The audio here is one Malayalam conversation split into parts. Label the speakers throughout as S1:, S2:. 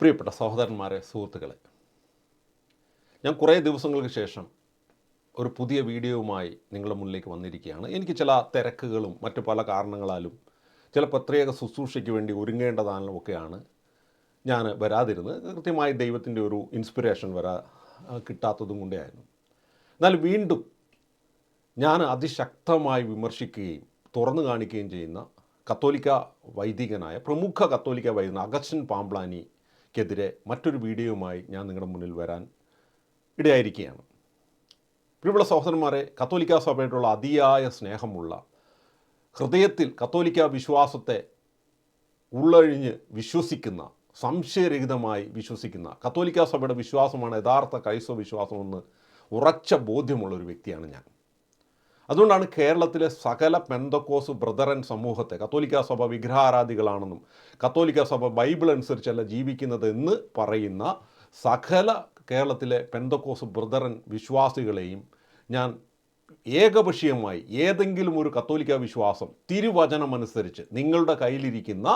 S1: പ്രിയപ്പെട്ട സഹോദരന്മാരെ സുഹൃത്തുക്കളെ ഞാൻ കുറേ ദിവസങ്ങൾക്ക് ശേഷം ഒരു പുതിയ വീഡിയോവുമായി നിങ്ങളുടെ മുന്നിലേക്ക് വന്നിരിക്കുകയാണ്. എനിക്ക് ചില തിരക്കുകളും മറ്റു പല കാരണങ്ങളാലും ചില പ്രത്യേക ശുശ്രൂഷയ്ക്ക് വേണ്ടി ഒരുങ്ങേണ്ടതാലും ഒക്കെയാണ് ഞാൻ വരാതിരുന്നത്. കൃത്യമായി ദൈവത്തിന്റെ ഒരു ഇൻസ്പിറേഷൻ വരാ കിട്ടാത്തതും കൊണ്ടായിരുന്നു എന്നാൽ വീണ്ടും ഞാൻ അതിശക്തമായി വിമർശിക്കുകയും തുറന്നു കാണിക്കുകയും ചെയ്യുന്ന കത്തോലിക്ക വൈദികനായ പ്രമുഖ കത്തോലിക്ക വൈദികൻ അഗസ്റ്റൻ പാംപ്ലാനിക്കെതിരെ മറ്റൊരു വീഡിയോയുമായി ഞാൻ നിങ്ങളുടെ മുന്നിൽ വരാൻ ഇടയായിരിക്കുകയാണ്. പ്രിയമുള്ള സഹോദരന്മാരെ കത്തോലിക്ക സഭയോടുള്ള അതിയായ സ്നേഹമുള്ള ഹൃദയത്തിൽ കത്തോലിക്ക വിശ്വാസത്തെ ഉള്ളഴിഞ്ഞ് വിശ്വസിക്കുന്ന സംശയരഹിതമായി വിശ്വസിക്കുന്ന കത്തോലിക്ക സഭയുടെ വിശ്വാസമാണ് യഥാർത്ഥ ക്രൈസ്തവ വിശ്വാസമെന്ന് ഉറച്ച ബോധ്യമുള്ള ഒരു വ്യക്തിയാണ് ഞാൻ. അതുകൊണ്ടാണ് കേരളത്തിലെ സകല പെന്തക്കോസ് ബ്രദറൻ സമൂഹത്തെ കത്തോലിക്ക സഭ വിഗ്രഹാരാധികളാണെന്നും കത്തോലിക്ക സഭ ബൈബിൾ അനുസരിച്ചല്ല ജീവിക്കുന്നത് എന്ന് പറയുന്ന സകല കേരളത്തിലെ പെന്തക്കോസ് ബ്രദറൻ വിശ്വാസികളെയും ഞാൻ ഏകപക്ഷീയമായി ഏതെങ്കിലും ഒരു കത്തോലിക്ക വിശ്വാസം തിരുവചനമനുസരിച്ച് നിങ്ങളുടെ കയ്യിലിരിക്കുന്ന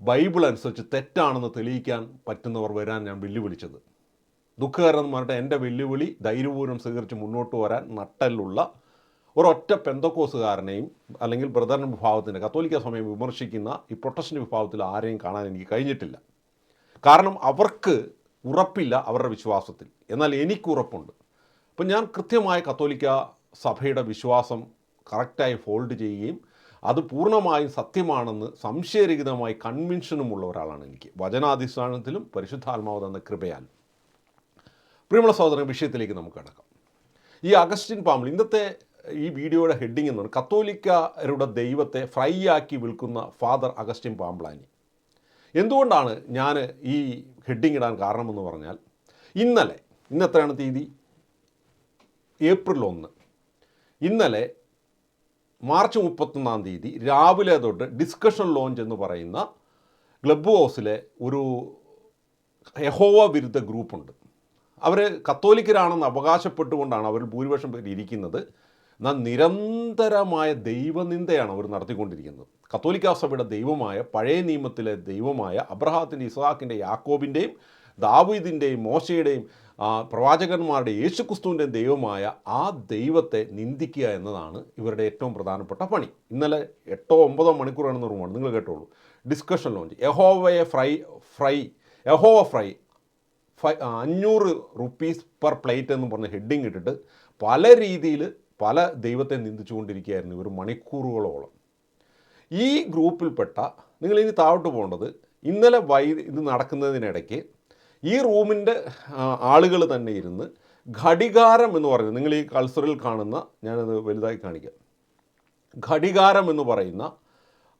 S1: ബൈബിൾ അനുസരിച്ച് തെറ്റാണെന്ന് തെളിയിക്കാൻ പറ്റുന്നവർ വരാൻ ഞാൻ വെല്ലുവിളിച്ചത്. ദുഃഖകരം എന്ന് പറഞ്ഞിട്ട് എന്റെ വെല്ലുവിളി ധൈര്യപൂർവം സ്വീകരിച്ച് മുന്നോട്ട് വരാൻ നട്ടലുള്ള ഒരൊറ്റ പെന്തക്കോസുകാരനെയും അല്ലെങ്കിൽ ബ്രദർ വിഭാഗത്തിന്റെ കത്തോലിക്ക സമയം വിമർശിക്കുന്ന ഈ പ്രൊട്ടസ്റ്റന്റ് വിഭാഗത്തിൽ ആരെയും കാണാൻ എനിക്ക് കഴിഞ്ഞിട്ടില്ല. കാരണം അവർക്ക് ഉറപ്പില്ല അവരുടെ വിശ്വാസത്തിൽ. എന്നാൽ എനിക്ക് ഉറപ്പുണ്ട്. അപ്പം ഞാൻ കൃത്യമായ കത്തോലിക്ക സഭയുടെ വിശ്വാസം കറക്റ്റായി ഫോൾഡ് ചെയ്യുകയും അത് പൂർണമായും സത്യമാണെന്ന് സംശയരഹിതമായി കൺവിൻഷനുമുള്ള ഒരാളാണ് എനിക്ക്. വചനാധിഷ്ഠാനത്തിലും പരിശുദ്ധാത്മാവ് തന്ന കൃപയാൽ. പ്രിയമുള്ള സഹോദരൻ വിഷയത്തിലേക്ക് നമുക്ക് കിടക്കാം. ഈ അഗസ്റ്റിൻ പാമ്പിൾ ഇന്നത്തെ ഈ വീഡിയോയുടെ ഹെഡിങ് എന്ന് പറഞ്ഞാൽ കത്തോലിക്കരുടെ ദൈവത്തെ ഫ്രൈ ആക്കി വിൽക്കുന്ന ഫാദർ അഗസ്റ്റിൻ പാമ്പ്ലാനി എന്തുകൊണ്ടാണ് ഞാൻ ഈ ഹെഡിങ് ഇടാൻ കാരണമെന്ന് പറഞ്ഞാൽ ഇന്നലെ ഇന്നെത്രയാണ് തീയതി? ഏപ്രിൽ ഒന്ന് ഇന്നലെ മാർച്ച് മുപ്പത്തൊന്നാം തീയതി രാവിലെ തൊട്ട് ഡിസ്കഷൻ ലോഞ്ച് എന്ന് പറയുന്ന ക്ലബ് ഹൗസിലെ ഒരു യഹോവ വിരുദ്ധ ഗ്രൂപ്പുണ്ട്. അവർ കത്തോലിക്കരാണെന്ന് അവകാശപ്പെട്ടുകൊണ്ടാണ് അവർ ഭൂരിപക്ഷം ഇരിക്കുന്നത്. എന്നാൽ നിരന്തരമായ ദൈവനിന്ദയാണ് അവർ നടത്തിക്കൊണ്ടിരിക്കുന്നത്. കത്തോലിക്കാ സഭയുടെ ദൈവമായ പഴയ നിയമത്തിലെ ദൈവമായ അബ്രഹാത്തിന്റെ ഇസ്ഹാക്കിന്റെ യാക്കോബിന്റെയും ദാവീദിന്റെയും മോശയുടെയും പ്രവാചകന്മാരുടെ യേശുക്രിസ്തുവിന്റെയും ദൈവമായ ആ ദൈവത്തെ നിന്ദിക്കുക എന്നതാണ് ഇവരുടെ ഏറ്റവും പ്രധാനപ്പെട്ട പണി. ഇന്നലെ എട്ടോ ഒമ്പതോ മണിക്കൂറാണെന്ന് റൂമാണ് നിങ്ങൾ കേട്ടോളൂ. Discussion launch. യഹോവയെ ഫ്രൈ ഫ്രൈ യഹോവ ഫ്രൈ ഫൈ അഞ്ഞൂറ് റുപ്പീസ് പെർ പ്ലേറ്റ് എന്ന് പറഞ്ഞ ഹെഡിങ് ഇട്ടിട്ട് പല രീതിയിൽ പല ദൈവത്തെ നിന്ദിച്ചുകൊണ്ടിരിക്കുകയായിരുന്നു ഇവർ മണിക്കൂറുകളോളം. ഈ ഗ്രൂപ്പിൽപ്പെട്ട നിങ്ങൾ ഇനി താഴോട്ട് പോകേണ്ടത് ഇന്നലെ വൈ ഇത് നടക്കുന്നതിനിടയ്ക്ക് ഈ റൂമിന്റെ ആളുകൾ തന്നെ ഇരുന്ന് ഘടികാരം എന്ന് പറയുന്നത് നിങ്ങൾ ഈ കൾച്ചറിൽ കാണുന്ന ഞാനത് വലുതായി കാണിക്കാം. ഘടികാരം എന്ന് പറയുന്ന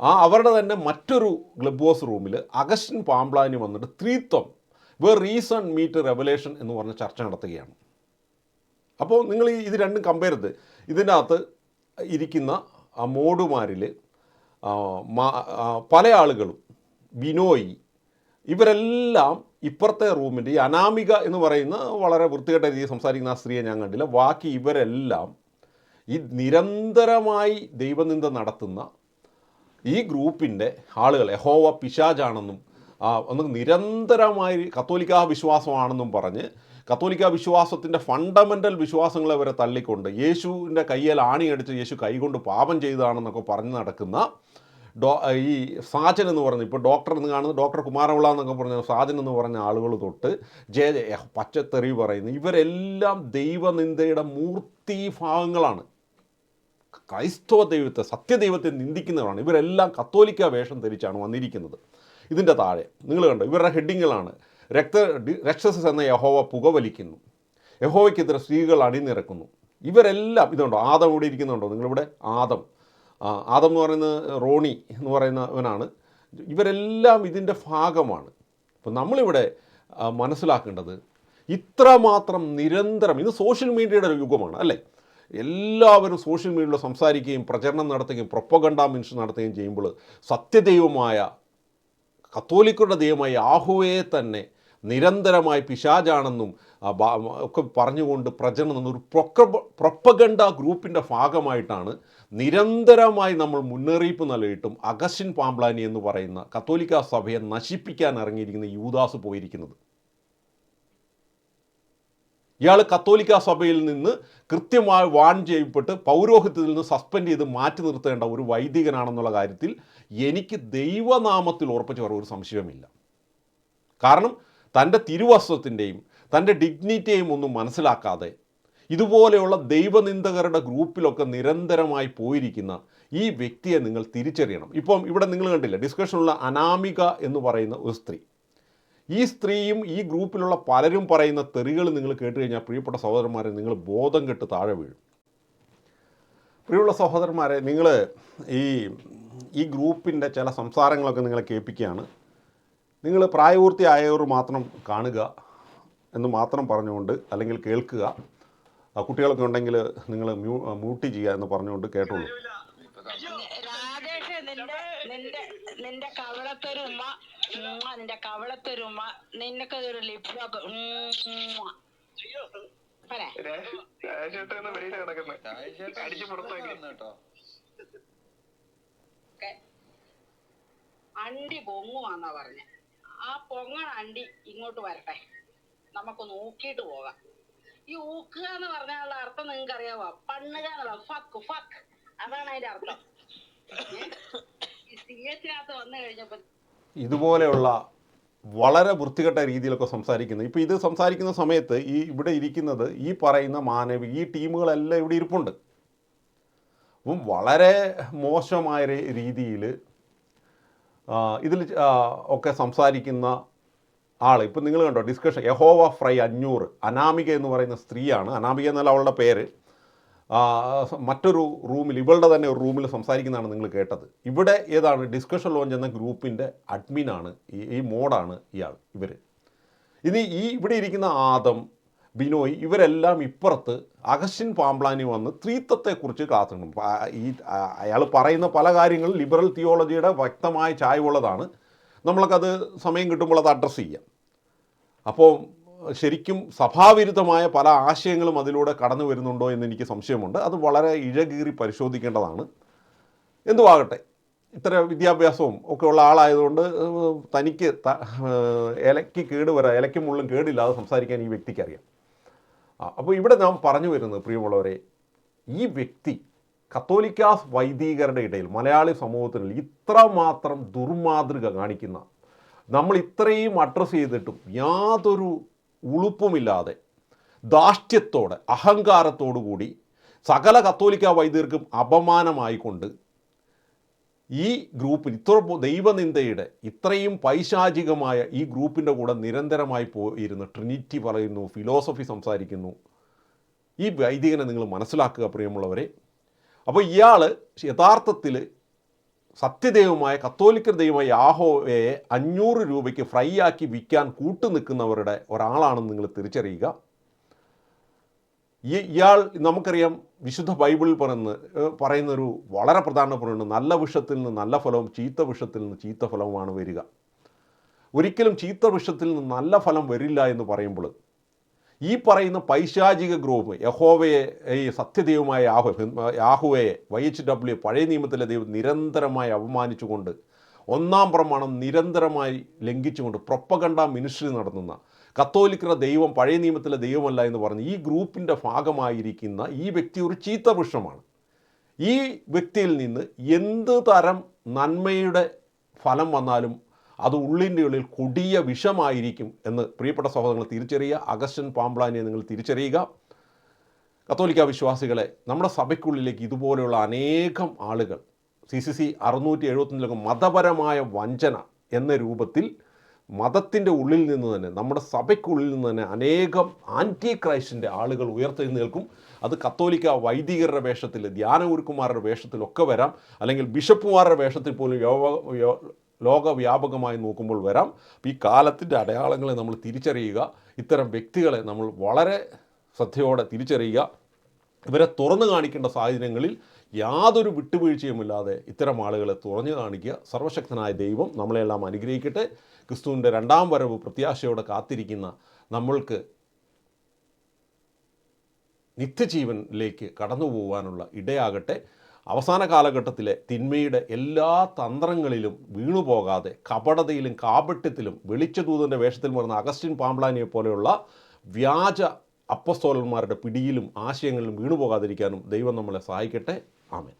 S1: ആ അവരുടെ തന്നെ മറ്റൊരു ക്ലബ് ഹൗസ് റൂമിൽ അഗസ്റ്റിൻ പാംപ്ലാനി വന്നിട്ട് ത്രീത്വം വേർ റീസൺ മീറ്റ് റെവലേഷൻ എന്ന് പറഞ്ഞ ചർച്ച നടത്തുകയാണ്. അപ്പോൾ നിങ്ങൾ ഈ ഇത് രണ്ടും കമ്പയർ ചെയ്ത്. ഇതിന്റെ അകത്ത് ഇരിക്കുന്ന ആ മോഡുമാരിൽ പല ആളുകളും ബിനോയി ഇവരെല്ലാം ഇപ്പുറത്തെ റൂമിന്റെ ഈ അനാമിക എന്ന് പറയുന്ന വളരെ വൃത്തികെട്ട രീതിയിൽ സംസാരിക്കുന്ന ആ സ്ത്രീയെ ഞാൻ കണ്ടില്ല. ബാക്കി ഇവരെല്ലാം ഈ നിരന്തരമായി ദൈവനിന്ദ നടത്തുന്ന ഈ ഗ്രൂപ്പിന്റെ ആളുകൾ എഹോവ പിശാജാണെന്നും ഒന്ന് നിരന്തരമായി കത്തോലിക്കാ വിശ്വാസമാണെന്നും പറഞ്ഞ് കത്തോലിക്ക വിശ്വാസത്തിന്റെ ഫണ്ടമെന്റൽ വിശ്വാസങ്ങളെ വരെ തള്ളിക്കൊണ്ട് യേശുവിന്റെ കയ്യിൽ ആണിയടിച്ച് യേശു കൈകൊണ്ട് പാപം ചെയ്തതാണെന്നൊക്കെ പറഞ്ഞു നടക്കുന്ന ഡോ ഈ സാജൻ എന്ന് പറഞ്ഞ് ഇപ്പോൾ ഡോക്ടർ എന്ന് കാണുന്ന ഡോക്ടർ കുമാരവിള എന്നൊക്കെ പറഞ്ഞ സാജൻ എന്ന് പറഞ്ഞ ആളുകൾ തൊട്ട് ജയ ജയ പച്ചത്തെറി പറയുന്നു. ഇവരെല്ലാം ദൈവനിന്ദയുടെ മൂർത്തി ഭാഗങ്ങളാണ്. ക്രൈസ്തവ ദൈവത്തെ സത്യദൈവത്തെ നിന്ദിക്കുന്നവരാണ്. ഇവരെല്ലാം കത്തോലിക്ക വേഷം ധരിച്ചാണ് വന്നിരിക്കുന്നത്. ഇതിന്റെ താഴെ നിങ്ങൾ കണ്ടോ? ഇവരുടെ ഹെഡിങ്ങുകളാണ് രക്ത രക്ഷസസ് എന്ന യഹോവ പുകവലിക്കുന്നു. യഹോവയ്ക്കെതിരെ സ്ത്രീകൾ അണിനിരക്കുന്നു. ഇവരെല്ലാം ഇതുണ്ടോ ആദം ഇവിടെ ഇരിക്കുന്നുണ്ടോ? നിങ്ങളിവിടെ? ആദം. ആദം എന്ന് പറയുന്നത് റോണി എന്ന് പറയുന്നവനാണ്. ഇവരെല്ലാം ഇതിന്റെ ഭാഗമാണ്. അപ്പം നമ്മളിവിടെ മനസ്സിലാക്കേണ്ടത് ഇത്രമാത്രം നിരന്തരം ഇത് സോഷ്യൽ മീഡിയയുടെ ഒരു യുഗമാണ് അല്ലേ? എല്ലാവരും സോഷ്യൽ മീഡിയയിൽ സംസാരിക്കുകയും പ്രചരണം നടത്തുകയും പ്രൊപ്പഗണ്ട മിൻഷൻ നടത്തുകയും ചെയ്യുമ്പോൾ സത്യദൈവമായ കത്തോലിക്കരുടെ ദൈവമായ ആഹുവേ തന്നെ നിരന്തരമായി പിശാജാണെന്നും ഒക്കെ പറഞ്ഞുകൊണ്ട് പ്രചരണം ഒരു പ്രൊക്ക പ്രൊപ്പഗണ്ട ഗ്രൂപ്പിന്റെ ഭാഗമായിട്ടാണ് നിരന്തരമായി നമ്മൾ മുന്നറിയിപ്പ് നൽകിയിട്ടും അഗസ്റ്റിൻ പാംബ്ലാനി എന്ന് പറയുന്ന കത്തോലിക്ക സഭയെ നശിപ്പിക്കാൻ ഇറങ്ങിയിരിക്കുന്ന യൂദാസ് പോയിരിക്കുന്നത്. ഇയാൾ കത്തോലിക്ക സഭയിൽ നിന്ന് കൃത്യമായി വാൺ ചെയ്യപ്പെട്ട് പൗരോഹിത്യത്തിൽ നിന്ന് സസ്പെൻഡ് ചെയ്ത് മാറ്റി നിർത്തേണ്ട ഒരു വൈദികനാണെന്നുള്ള കാര്യത്തിൽ എനിക്ക് ദൈവനാമത്തിൽ ഉറപ്പിച്ച് പറയാൻ ഒരു സംശയവുമില്ല. കാരണം തന്റെ തിരുവസ്ത്രത്തിന്റെയും തന്റെ ഡിഗ്നിറ്റിയെയും ഒന്നും മനസ്സിലാക്കാതെ ഇതുപോലെയുള്ള ദൈവനിന്ദകരുടെ ഗ്രൂപ്പിലൊക്കെ നിരന്തരമായി പോയിരിക്കുന്ന ഈ വ്യക്തിയെ നിങ്ങൾ തിരിച്ചറിയണം. ഇപ്പം ഇവിടെ നിങ്ങൾ കണ്ടില്ല ഡിസ്കഷനുള്ള അനാമിക എന്ന് പറയുന്ന ഒരു സ്ത്രീ. ഈ സ്ത്രീയും ഈ ഗ്രൂപ്പിലുള്ള പലരും പറയുന്ന തെറികൾ നിങ്ങൾ കേട്ട് കഴിഞ്ഞാൽ പ്രിയപ്പെട്ട സഹോദരന്മാരെ നിങ്ങൾ ബോധം കെട്ട് താഴെ വീഴും. പ്രിയമുള്ള സഹോദരന്മാരെ നിങ്ങൾ ഈ ഈ ഗ്രൂപ്പിന്റെ ചില സംസാരങ്ങളൊക്കെ നിങ്ങളെ കേൾപ്പിക്കുകയാണ്. നിങ്ങൾ പ്രായപൂർത്തിയായവർ മാത്രം കാണുക എന്ന് മാത്രം പറഞ്ഞുകൊണ്ട് അല്ലെങ്കിൽ കേൾക്കുക. കുട്ടികളൊക്കെ ഉണ്ടെങ്കിൽ നിങ്ങൾ മ്യൂ മ്യൂട്ട് ചെയ്യുക എന്ന് പറഞ്ഞുകൊണ്ട് കേട്ടോളൂ.
S2: രാജേഷ് നിന്റെ നിന്റെ നിന്റെ കവളത്തൊരുമ്മ നിന്റെ കവളത്തൊരുമ്മ നിനക്ക് ഒരു ലിപ് ലോക്ക് പറ.
S3: രാജേട്ടൻ വെളിയിൽ കിടക്കുന്നത്. അടിച്ച് പുറത്താക്കി.
S2: അണ്ടി പൊങ്ങുവാന്നാ പറഞ്ഞ. ആ പൊങ്ങണ അണ്ടി ഇങ്ങോട്ട് വരട്ടെ. നമുക്ക് നോക്കിയിട്ട് പോകാം. ഈ ഊക്കുക എന്ന് പറഞ്ഞാലുള്ള അർത്ഥം നിങ്ങൾക്ക് അറിയാവോ പണ്ണുക എന്നുള്ള ഫക്ക് ഫക്ക് അതാണ് അതിന്റെ അർത്ഥം. സി എച്ചിനകത്ത് വന്നു കഴിഞ്ഞപ്പോ
S1: ഇതുപോലെയുള്ള വളരെ വൃത്തികെട്ട രീതിയിലൊക്കെ സംസാരിക്കുന്നത് ഇപ്പോൾ ഇത് സംസാരിക്കുന്ന സമയത്ത് ഈ ഇവിടെ ഇരിക്കുന്നത് ഈ പറയുന്ന മാനവി ഈ ടീമുകളെല്ലാം ഇവിടെ ഇരിപ്പുണ്ട്. അപ്പം വളരെ മോശമായ രീതിയിൽ ഇതിൽ ഒക്കെ സംസാരിക്കുന്ന ആൾ ഇപ്പം നിങ്ങൾ കണ്ടോ ഡിസ്കഷൻ യഹോവ ഫ്രൈ അഞ്ഞൂറ് അനാമിക എന്ന് പറയുന്ന സ്ത്രീയാണ് അനാമിക എന്നാൽ അവളുടെ പേര് മറ്റൊരു റൂമിൽ ഇവളുടെ തന്നെ ഒരു റൂമിൽ സംസാരിക്കുന്നതാണ് നിങ്ങൾ കേട്ടത്. ഇവിടെ ഏതാണ് ഡിസ്കഷൻ ലോഞ്ച് എന്ന ഗ്രൂപ്പിന്റെ അഡ്മിനാണ് ഈ ഈ മോഡാണ് ഇയാൾ ഇവർ ഇനി ഈ ഇവിടെ ഇരിക്കുന്ന ആദം ബിനോയ് ഇവരെല്ലാം ഇപ്പുറത്ത് അഗസ്റ്റിൻ പാംപ്ലാനി വന്ന് സ്ത്രീത്വത്തെക്കുറിച്ച് എടുക്കും ഈ അയാൾ പറയുന്ന പല കാര്യങ്ങളും ലിബറൽ തിയോളജിയുടെ വ്യക്തമായ ചായവുള്ളതാണ്. നമ്മൾക്കത് സമയം കിട്ടുമ്പോൾ അത് അഡ്രസ്സ് ചെയ്യാം. അപ്പോൾ ശരിക്കും സഭാവിരുദ്ധമായ പല ആശയങ്ങളും അതിലൂടെ കടന്നു വരുന്നുണ്ടോ എന്ന് എനിക്ക് സംശയമുണ്ട്. അത് വളരെ ഇഴകീറി പരിശോധിക്കേണ്ടതാണ്. എന്തുവാകട്ടെ ഇത്ര വിദ്യാഭ്യാസവും ഒക്കെ ഉള്ള ആളായതുകൊണ്ട് തനിക്ക് ഇലയ്ക്ക് കേട് വരാം ഇലയ്ക്ക് മുള്ളും കേടില്ലാതെ സംസാരിക്കാൻ ഈ വ്യക്തിക്ക് അറിയാം. ആ, അപ്പോൾ ഇവിടെ നാം പറഞ്ഞു വരുന്നത് പ്രിയമുള്ളവരെ ഈ വ്യക്തി കത്തോലിക്ക വൈദികരുടെ ഇടയിൽ മലയാളി സമൂഹത്തിൽ ഇത്രമാത്രം ദുർമാതൃക കാണിക്കുന്ന നമ്മൾ ഇത്രയും അഡ്രസ്സ് ചെയ്തിട്ടും യാതൊരു ഉളുപ്പുമില്ലാതെ ദാഷ്ട്യത്തോടെ അഹങ്കാരത്തോടു കൂടി സകല കത്തോലിക്ക വൈദികർക്കും അപമാനമായിക്കൊണ്ട് ഈ ഗ്രൂപ്പിൽ ഇത്ര ദൈവനിന്ദയുടെ ഇത്രയും പൈശാചികമായ ഈ ഗ്രൂപ്പിന്റെ കൂടെ നിരന്തരമായി പോയിരുന്ന് ട്രിനിറ്റി പറയുന്നു ഫിലോസഫി സംസാരിക്കുന്നു. ഈ വൈദികനെ നിങ്ങൾ മനസ്സിലാക്കുക പ്രിയമുള്ളവരെ. അപ്പോൾ ഇയാൾ യഥാർത്ഥത്തിൽ സത്യദൈവമായ കത്തോലിക്ക ദൈവമായ യാഹോവയെ അഞ്ഞൂറ് രൂപയ്ക്ക് ഫ്രൈ ആക്കി വിൽക്കാൻ കൂട്ടു നിൽക്കുന്നവരുടെ ഒരാളാണെന്ന് നിങ്ങൾ തിരിച്ചറിയുക. ഈ ഇയാൾ നമുക്കറിയാം വിശുദ്ധ ബൈബിളിൽ പറയുന്ന പറയുന്നൊരു വളരെ പ്രധാനപ്പെട്ട നല്ല വിഷത്തിൽ നിന്ന് നല്ല ഫലവും ചീത്ത വിഷത്തിൽ നിന്ന് ചീത്ത ഫലവുമാണ് വരിക. ഒരിക്കലും ചീത്ത വിഷത്തിൽ നിന്ന് നല്ല ഫലം വരില്ല എന്ന് പറയുമ്പോൾ ഈ പറയുന്ന പൈശാചിക ഗ്രൂപ്പ് യഹോവയെ ഈ സത്യദൈവമായ യാഹു യാഹുവയെ വൈ എച്ച് ഡബ്ല്യു പഴയ നിയമത്തിലെ ദൈവം നിരന്തരമായി അപമാനിച്ചുകൊണ്ട് ഒന്നാം പ്രമാണം നിരന്തരമായി ലംഘിച്ചുകൊണ്ട് പ്രൊപ്പകണ്ട മിനിസ്ട്രി നടത്തുന്ന കത്തോലിക്കരുടെ ദൈവം പഴയ നിയമത്തിലെ ദൈവമല്ല എന്ന് പറഞ്ഞ് ഈ ഗ്രൂപ്പിന്റെ ഭാഗമായിരിക്കുന്ന ഈ വ്യക്തി ഒരു ചീത്ത വൃക്ഷമാണ്. ഈ വ്യക്തിയിൽ നിന്ന് എന്ത് തരം നന്മയുടെ ഫലം വന്നാലും അത് ഉള്ളിന്റെ ഉള്ളിൽ കൊടിയ വിഷമായിരിക്കും എന്ന് പ്രിയപ്പെട്ട സഹോദരങ്ങൾ തിരിച്ചറിയുക. അഗസ്റ്റൻ പാമ്പ്ലാനിയെ നിങ്ങൾ തിരിച്ചറിയുക. കത്തോലിക്ക വിശ്വാസികളെ നമ്മുടെ സഭയ്ക്കുള്ളിലേക്ക് ഇതുപോലെയുള്ള അനേകം ആളുകൾ സി സി സി അറുന്നൂറ്റി എഴുപത്തഞ്ചിലൊക്കെ മതപരമായ വഞ്ചന എന്ന രൂപത്തിൽ മതത്തിന്റെ ഉള്ളിൽ നിന്ന് തന്നെ നമ്മുടെ സഭയ്ക്കുള്ളിൽ നിന്ന് തന്നെ അനേകം ആന്റി ക്രൈസ്റ്റിന്റെ ആളുകൾ ഉയർത്തെഴുന്നേൽക്കും അത് കത്തോലിക്ക വൈദികരുടെ വേഷത്തിൽ ധ്യാനഗുരുക്കുമാരുടെ വേഷത്തിലൊക്കെ വരാം. അല്ലെങ്കിൽ ബിഷപ്പുമാരുടെ വേഷത്തിൽ പോലും ലോകവ്യാപകമായി നോക്കുമ്പോൾ വരാം. ഈ കാലത്തിന്റെ അടയാളങ്ങളെ നമ്മൾ തിരിച്ചറിയുക. ഇത്തരം വ്യക്തികളെ നമ്മൾ വളരെ ശ്രദ്ധയോടെ തിരിച്ചറിയുക. ഇവരെ തുറന്നു കാണിക്കേണ്ട സാഹചര്യങ്ങളിൽ യാതൊരു വിട്ടുവീഴ്ചയുമില്ലാതെ ഇത്തരം ആളുകളെ തുറഞ്ഞു കാണിക്കുക. സർവശക്തനായ ദൈവം നമ്മളെല്ലാം അനുഗ്രഹിക്കട്ടെ. ക്രിസ്തുവിന്റെ രണ്ടാം വരവ് പ്രത്യാശയോടെ കാത്തിരിക്കുന്ന നമ്മൾക്ക് നിത്യജീവനിലേക്ക് കടന്നു പോകാനുള്ള ഇടയാകട്ടെ. അവസാന കാലഘട്ടത്തിലെ തിന്മയുടെ എല്ലാ തന്ത്രങ്ങളിലും വീണുപോകാതെ കപടതയിലും കാപട്യത്തിലും വെളിച്ചദൂതന്റെ വേഷത്തിൽ വരുന്ന അഗസ്റ്റിൻ പാമ്പ്ലാനിയെ പോലെയുള്ള വ്യാജ അപ്പസ്തോലന്മാരുടെ പിടിയിലും ആശയങ്ങളിലും വീണുപോകാതിരിക്കാനും ദൈവം നമ്മളെ സഹായിക്കട്ടെ. Amen.